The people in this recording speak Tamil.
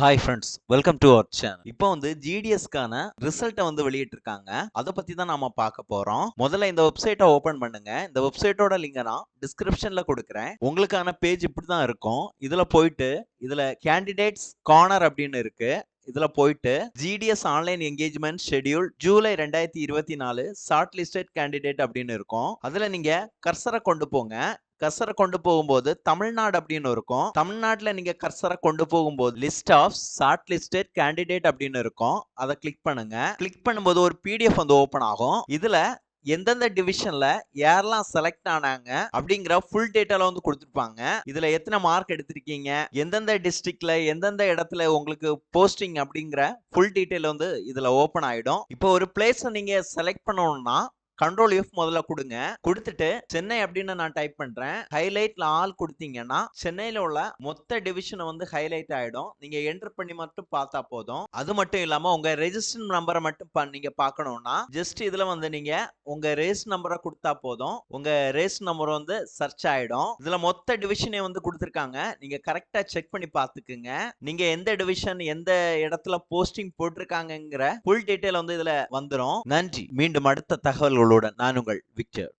Hi friends welcome to our channel இப்போ வந்து ஜிடிஎஸ்க்கான ரிசல்ட்டை வந்து வெளியிட்டிருக்காங்க. அதை பத்தி தான் நாம பார்க்க போறோம். முதல்ல இந்த வெப்சைட்டை ஓபன் பண்ணுங்க. இந்த வெப்சைட்டோட லிங்கை நான் டிஸ்கிரிப்ஷன்ல கொடுக்குறேன். உங்களுக்கான பேஜ் இப்படி தான் இருக்கும். இதுல போயிட்டு இதுல கேண்டிடேட்ஸ் கார்னர் அப்படின்னு இருக்கு. இதுல போயிட்டு GDS online engagement schedule July ரெண்டாயிரத்தி இருபத்தி நாலு ஷார்ட் லிஸ்டட் கேண்டிடேட் அப்படின்னு இருக்கும். அதுல நீங்க கர்சரை கொண்டு போங்க. கர்சரை கொண்டு போகும்போது தமிழ்நாடு அப்படின்னு இருக்கும். தமிழ்நாட்டில் நீங்க கர்சரை கொண்டு போகும்போது list of short listed candidate அப்படின்னு இருக்கும். அதை கிளிக் பண்ணுங்க. கிளிக் பண்ணும்போது ஒரு பிடிஎஃப் வந்து ஓபன் ஆகும். இதுல எந்தெந்த டிவிஷன்ல யாரெல்லாம் செலக்ட் ஆனாங்க அப்படிங்கிற ஃபுல் டேட்டால வந்து கொடுத்துருப்பாங்க. இதுல எத்தனை மார்க் எடுத்திருக்கீங்க? எந்தெந்த டிஸ்ட்ரிக்ட்ல எந்தெந்த இடத்துல உங்களுக்கு போஸ்டிங் அப்படிங்கிற ஃபுல் டீட்டெயில் வந்து இதுல ஓபன் ஆயிடும். இப்போ ஒரு பிளேஸ் நீங்க செலக்ட் பண்ணணும்னா கண்ட்ரோல் எஃப் முதல்ல கொடுங்க. கொடுத்துட்டு சென்னை அப்படின்னு நான் டைப் பண்றேன். ஹைலைட்ல ஆல் கொடுத்தீங்கன்னா சென்னையில உள்ள மொத்த டிவிஷனை வந்து ஹைலைட் ஆயிடும். நீங்க என்டர் பண்ணி மட்டும் பார்த்தா போதும். அது மட்டும் இல்லாம உங்க ரெஜிஸ்டர் நம்பரை மட்டும் நீங்க பார்க்கணும்னா ஜஸ்ட் இதுல வந்து நீங்க உங்க ரேஸ் நம்பரை கொடுத்தா போதும். உங்க ரேஸ் நம்பர் வந்து சர்ச் ஆயிடும். இதுல மொத்த டிவிஷனே வந்து கொடுத்துருக்காங்க. நீங்க கரெக்டா செக் பண்ணி பார்த்துக்குங்க. நீங்க எந்த டிவிஷன் எந்த இடத்துல போஸ்டிங் போட்டிருக்காங்கங்கிற ஃபுல் டீட்டெயில் வந்து இதுல வந்துடும் நன்றி. மீண்டும் அடுத்த தகவல்கள் தகவல்களுடன் நான் உங்கள் விக்டர்.